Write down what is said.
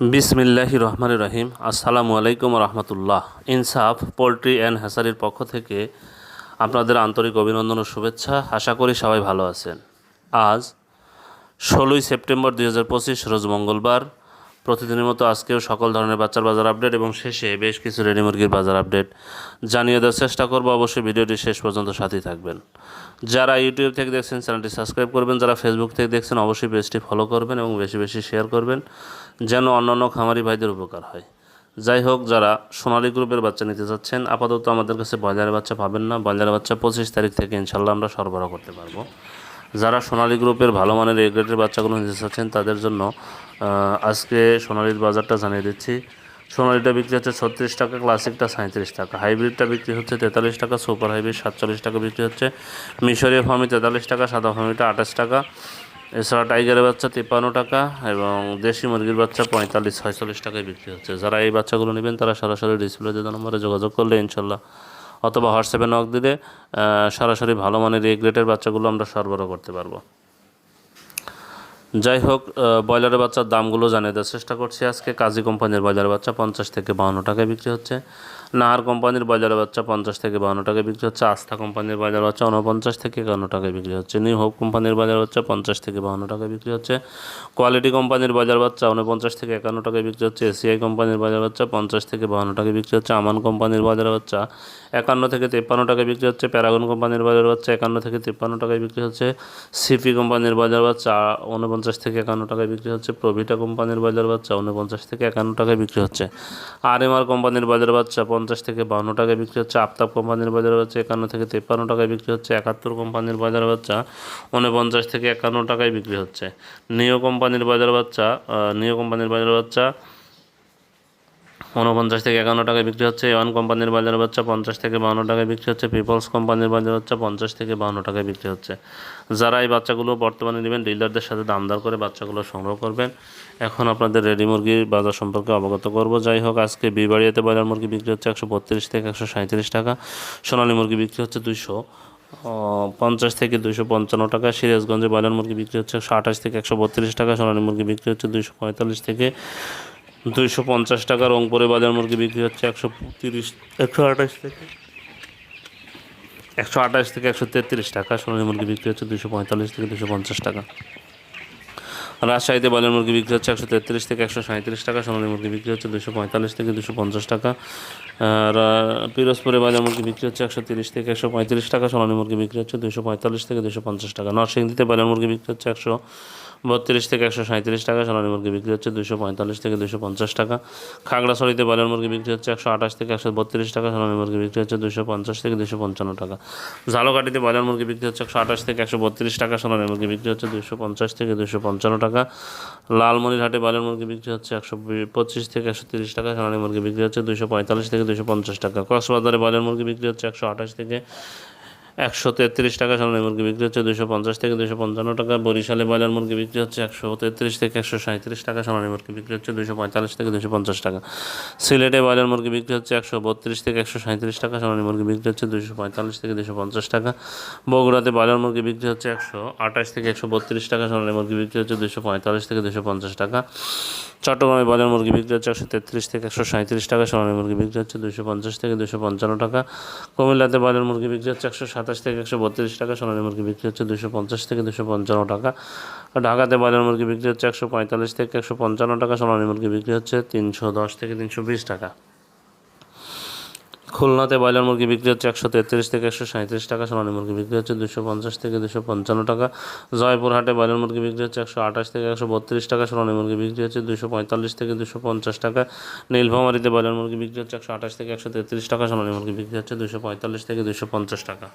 বিসমিল্লাহ রহমান রহিম। আসসালামু আলাইকুম রহমতুল্লাহ। ইনসাফ, পোলট্রি অ্যান্ড হ্যাসারির পক্ষ থেকে আপনাদের আন্তরিক অভিনন্দন ও শুভেচ্ছা। আশা করি সবাই ভালো আছেন। আজ ষোলোই সেপ্টেম্বর দুই হাজার পঁচিশ, রোজ মঙ্গলবার। প্রতিদিনের মতো আজকেও সকল ধরনের বাচ্চার বাজার আপডেট এবং শেষে বেশ কিছু রেডি মুরগির বাজার আপডেট জানিয়ে দেওয়ার চেষ্টা করব। অবশ্যই ভিডিওটি শেষ পর্যন্ত সাথেই থাকবেন। যারা ইউটিউব থেকে দেখছেন, চ্যানেলটি সাবস্ক্রাইব করবেন। যারা ফেসবুক থেকে দেখছেন, অবশ্যই পেজটি ফলো করবেন এবং বেশি বেশি শেয়ার করবেন। যেন অন্যান্য খামারি ভাইদের উপকার হয়। যাই হোক, যারা সোনালী গ্রুপের বাচ্চা নিতে চাচ্ছেন, আপাতত আমাদের কাছে বাজারের বাচ্চা পাবেন না। বাজারের বাচ্চা পঁচিশ তারিখ থেকে ইনশাল্লাহ আমরা সরবরাহ করতে পারব। যারা সোনালী গ্রুপের ভালো মানের এ গ্রেডের বাচ্চাগুলো নিতে চাচ্ছেন, তাদের জন্য আজকে সোনালির বাজারটা জানিয়ে দিচ্ছি। সোনালীটা বিক্রি হচ্ছে ছত্রিশ টাকা, ক্লাসিকটা সাঁত্রিশ টাকা। হাইব্রিডটা বিক্রি হচ্ছে তেতাল্লিশ টাকা, সুপার হাইব্রিড সাতচল্লিশ টাকা বিক্রি হচ্ছে। মিশরীয় ফার্মি তেতাল্লিশ টাকা, সাদা ফার্মিটা আঠাশ টাকা। এছাড়া টাইগারের বাচ্চা তিপ্পান্ন টাকা এবং দেশি মুরগির বাচ্চা পঁয়তাল্লিশ, ছয়চল্লিশ টাকায় বিক্রি হচ্ছে। যারা এই বাচ্চাগুলো নেবেন, তারা সরাসরি ডিসপ্লে দেওয়া নম্বরে যোগাযোগ করলে ইনশাল্লাহ, অথবা হোয়াটসঅ্যাপে নক দিলে সরাসরি ভালো মানের এই বাচ্চাগুলো আমরা সরবরাহ করতে পারব। যাই হোক ব্রয়লারের বাচ্চার দামগুলো জানিয়ে দেওয়ার চেষ্টা করছি আজকে। কাজী কোম্পানির ব্রয়লারের বাচ্চা পঞ্চাশ থেকে বাউন্ন টাকায় বিক্রি হচ্ছে। নাহার কোম্পানির ব্রয়লারের বাচ্চা পঞ্চাশ থেকে বাউন্ন টাকায় বিক্রি হচ্ছে আস্থা কোম্পানির বাজার বাচ্চা উনপঞ্চাশ থেকে একান্ন টাকায় বিক্রি হচ্ছে নিউ হোপ কোম্পানির বাজার বাচ্চা পঞ্চাশ থেকে বাউন্ন টাকায় বিক্রি হচ্ছে কোয়ালিটি কোম্পানির বাজার বাচ্চা উনপঞ্চাশ থেকে একান্ন টাকায় বিক্রি হচ্ছে এসিআই কোম্পানির বাজার বাচ্চা পঞ্চাশ থেকে বাউন্ন টাকায় বিক্রি হচ্ছে আমান কোম্পানির ব্রয়লার বাচ্চা একান্ন থেকে তেপ্পান্ন টাকায় বিক্রি হচ্ছে প্যারাগন কোম্পানির বাজার বাচ্চা একান্ন থেকে তিপ্পান্ন টাকায় বিক্রি হচ্ছে সিপি কোম্পানির বাজার বাচ্চা উনপঞ্চাশ থেকে একান্ন টাকায় বিক্রি হচ্ছে প্রভিটা কোম্পানির বাজার বাচ্চা উনপঞ্চাশ থেকে একান্ন টাকায় বিক্রি হচ্ছে আর এম আর কোম্পানির বাজার বাচ্চা পঞ্চাশ থেকে বাউন্ন টাকায় বিক্রি হচ্ছে, আফতাব কোম্পানির বাজার বাচ্চা একান্ন থেকে তেপ্পান্ন টাকায় বিক্রি হচ্ছে, একাত্তর কোম্পানির বাজার বাচ্চা উনপঞ্চাশ থেকে একান্ন টাকায় বিক্রি হচ্ছে। নিও কোম্পানির বাজার বাচ্চা নিও কোম্পানির বাজার বাচ্চা উনপঞ্চাশ থেকে একান্ন টাকায় বিক্রি হচ্ছে ওয়ান কোম্পানির বাজার বাচ্চা, পঞ্চাশ থেকে বাউন্ন টাকায় বিক্রি হচ্ছে পিপলস কোম্পানির বাজার বাচ্চা, পঞ্চাশ থেকে বাউন্ন টাকায় বিক্রি হচ্ছে। যারা এই বাচ্চাগুলো বর্তমানে নেবেন, ডিলারদের সাথে দামদার করে বাচ্চাগুলো সংগ্রহ করবেন। এখন আপনাদের রেডি মুরগির বাজার সম্পর্কে অবগত করব। যাই হোক, আজকে বিবাড়িয়াতে ব্রয়লার মুরগি বিক্রি হচ্ছে একশো বত্রিশ থেকে একশো সাঁত্রিশ টাকা, সোনালী মুরগি বিক্রি হচ্ছে দুইশো পঞ্চাশ থেকে দুশো পঞ্চান্ন টাকা, সিরাজগঞ্জে ব্রয়লার মুরগি বিক্রি হচ্ছে একশো আঠাশ থেকে একশো বত্রিশ টাকা, সোনালী মুরগি বিক্রি হচ্ছে দুশো পঁয়তাল্লিশ থেকে দুইশো পঞ্চাশ টাকা রংপুরে বাজার মুরগি বিক্রি হচ্ছে একশো তিরিশ একশো আঠাশ থেকে? একশো আঠাশ থেকে একশো তেত্রিশ টাকা সোনালী মুরগি বিক্রি হচ্ছে দুশো পঁয়তাল্লিশ থেকে দুশো পঞ্চাশ টাকা। রাজশাহীতে বাজার মুরগি বিক্রি হচ্ছে একশো তেত্রিশ থেকে একশো সাঁত্রিশ টাকা সোনালী মুরগি বিক্রি হচ্ছে দুশো পঁয়তাল্লিশ থেকে দুশো পঞ্চাশ টাকা। আর পিরোজপুরে বাজার মুরগি বিক্রি হচ্ছে একশো তিরিশ থেকে একশো পঁয়ত্রিশ টাকা সোনালী মুরগি বিক্রি হচ্ছে দুশো পঁয়তাল্লিশ থেকে দুশো পঞ্চাশ টাকা। নরসিংদীতে বাজার মুরগি বিক্রি হচ্ছে একশো বত্রিশ থেকে একশো সাঁত্রিশ টাকা, সোনালী মুরগি বিক্রি হচ্ছে দুশো পঁয়তাল্লিশ থেকে দুশো পঞ্চাশ টাকা। খাগড়াছড়িতে বাজার মুরগি বিক্রি হচ্ছে একশো আঠাশ থেকে একশো বত্রিশ টাকা, সোনালী মুরগি বিক্রি হচ্ছে দুশো পঞ্চাশ থেকে দুশো পঞ্চান্ন টাকা। ঝালকাঠিতে বাজার মুরগি বিক্রি হচ্ছে একশো আঠাশ থেকে একশো বত্রিশ টাকা, সোনালী মুরগি বিক্রি হচ্ছে দুশো পঞ্চাশ থেকে দুশো পঞ্চান্ন টাকা। লালমনিরহাটে বাজার মুরগি বিক্রি হচ্ছে একশো পঁচিশ থেকে একশো তিরিশ টাকা, সোনালী মুরগি বিক্রি হচ্ছে দুশো পঁয়তাল্লিশ থেকে দুশো পঞ্চাশ টাকা। কক্সবাজারে বাজার মুরগি বিক্রি হচ্ছে একশো আঠাশ থেকে একশো তেত্রিশ টাকা সোনালী মুরগি বিক্রি হচ্ছে দুশো পঞ্চাশ থেকে দুশো পঞ্চান্ন টাকা। বরিশালে ব্রয়লার মুরগি বিক্রি হচ্ছে একশো তেত্রিশ থেকে একশো সাঁত্রিশ টাকা সোনালী মুরগি বিক্রি হচ্ছে দুশো পঁয়তাল্লিশ থেকে দুশো পঞ্চাশ টাকা। সিলেটে বাজার মুরগি বিক্রি হচ্ছে একশো বত্রিশ থেকে একশো সাঁত্রিশ টাকা সোনালী মুরগি বিক্রি হচ্ছে দুশো পঁয়তাল্লিশ থেকে দুশো পঞ্চাশ টাকা। বগুড়াতে বাজার মুরগি বিক্রি হচ্ছে একশো আঠাশ থেকে একশো বত্রিশ টাকা সোনালী মুরগি বিক্রি হচ্ছে দুশো পঁয়তাল্লিশ থেকে দুশো পঞ্চাশ টাকা। চট্টগ্রামে বাজার মুরগি বিক্রি হচ্ছে একশো তেত্রিশ থেকে একশো সাঁত্রিশ টাকা, সোনালী মুরগি বিক্রি হচ্ছে দুশো পঞ্চাশ থেকে দুশো পঞ্চান্ন টাকা। কুমিল্লাতে বাজার মুরগি বিক্রি হচ্ছে একশো সাতাশ থেকে একশো বত্রিশ টাকা, সোনালী মুরগি বিক্রি হচ্ছে দুশো পঞ্চাশ থেকে দুশো পঞ্চান্ন টাকা। ঢাকাতে বাজার মুরগি বিক্রি হচ্ছে একশো পঁয়তাল্লিশ থেকে একশো পঞ্চান্ন টাকা, সোনালী মুরগি বিক্রি হচ্ছে তিনশো দশ থেকে তিনশো বিশ টাকা। খুলনাতে ব্রয়লার মুরগি বিক্রি হচ্ছে একশো তেত্রিশ থেকে একশো সাঁত্রিশ টাকা, সোনালী মুরগি বিক্রি হচ্ছে দুশো পঞ্চাশ থেকে দুশো পঞ্চান্ন টাকা, জয়পুরহাটে ব্রয়লার মুরগি বিক্রি হচ্ছে একশো আঠাশ থেকে একশো বত্রিশ টাকা, সোনালী মুরগি বিক্রি হচ্ছে দুশো পঁয়তাল্লিশ থেকে দুশো পঞ্চাশ টাকা, নীলফামারিতে ব্রয়লার মুরগি বিক্রি হচ্ছে একশো আঠাশ থেকে একশো তেত্রিশ টাকা, সোনালী মুরগি বিক্রি হচ্ছে দুশো পঁয়তাল্লিশ থেকে দুশো পঞ্চাশ টাকা।